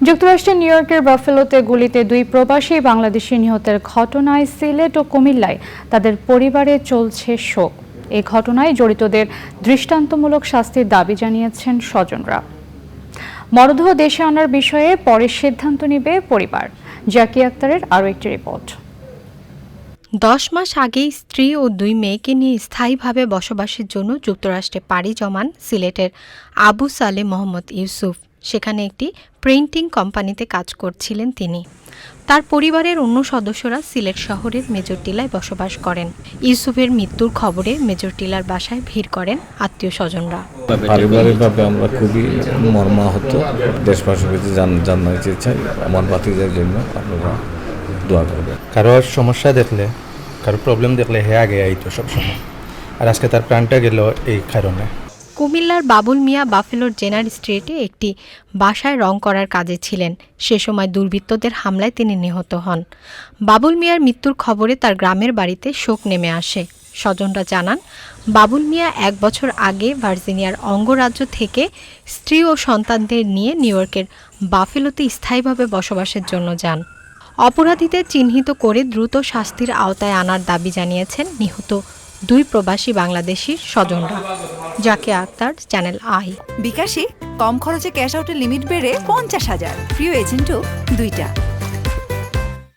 যুক্তরাষ্ট্রের নিউ ইয়র্কের বাফেলোতে গুলিতে দুই প্রবাসী বাংলাদেশি নিহতের ঘটনায় সিলেট ও কুমিল্লায় তাদের পরিবারে চলছে শোক। এই ঘটনায় জড়িতদের দৃষ্টান্তমূলক শাস্তির দাবি জানিয়েছেন স্বজনরা। মরদেহ দেশে আনার বিষয়ে পরে সিদ্ধান্ত নেবে পরিবার। জাকি আক্তারের আরও একটি রিপোর্ট। দশ মাস আগেই স্ত্রী ও দুই মেয়েকে নিয়ে স্থায়ীভাবে বসবাসের জন্য যুক্তরাষ্ট্রে পাড়ি জমান সিলেটের আবু সালে মোহাম্মদ ইউসুফ। সেখানে একটি প্রিন্টিং কোম্পানিতে কাজ করছিলেন তিনি। তার পরিবারের অন্য সদস্যরা সিলেট শহরের মেজর টিলায় বসবাস করেন। ইউসুফের মৃত্যুর খবরে মেজর টিলার বাসায় ভিড় করেন আত্মীয় স্বজনরা পারিবারিকভাবে আমরা খুবই মর্মাহত। দেশবাসীর কাছে জান- জানাতে চাই আমার বাতিদের জন্য আপনারা দোয়া করবেন। কারোর সমস্যা দেখলে কারও প্রবলেম দেখলে হে আগে আইতো সবসময়। আর আজকে তার প্রাণটা গেল এই কারণে। কুমিল্লার বাবুল মিয়া বাফেলোর জেনার স্ট্রিটে একটি বাসায় রং করার কাজে ছিলেন। সে সময় দুর্বৃত্তদের হামলায় তিনি নিহত হন। বাবুল মিয়ার মৃত্যুর খবরে তার গ্রামের বাড়িতে শোক নেমে আসে। স্বজনরা জানান, বাবুল মিয়া এক বছর আগে ভার্জিনিয়ার অঙ্গরাজ্য থেকে স্ত্রী ও সন্তানদের নিয়ে নিউ ইয়র্কের বাফেলোতে স্থায়ীভাবে বসবাসের জন্য যান। অপরাধীদের চিহ্নিত করে দ্রুত শাস্তির আওতায় আনার দাবি জানিয়েছেন নিহত দুই প্রবাসী বাংলাদেশির স্বজনরা, যাকে আক্তার চ্যানেল আই। বিকাশে কম খরচে ক্যাশ আউটের লিমিট বেড়ে পঞ্চাশ হাজার। প্রিয় এজেন্টও দুইটা।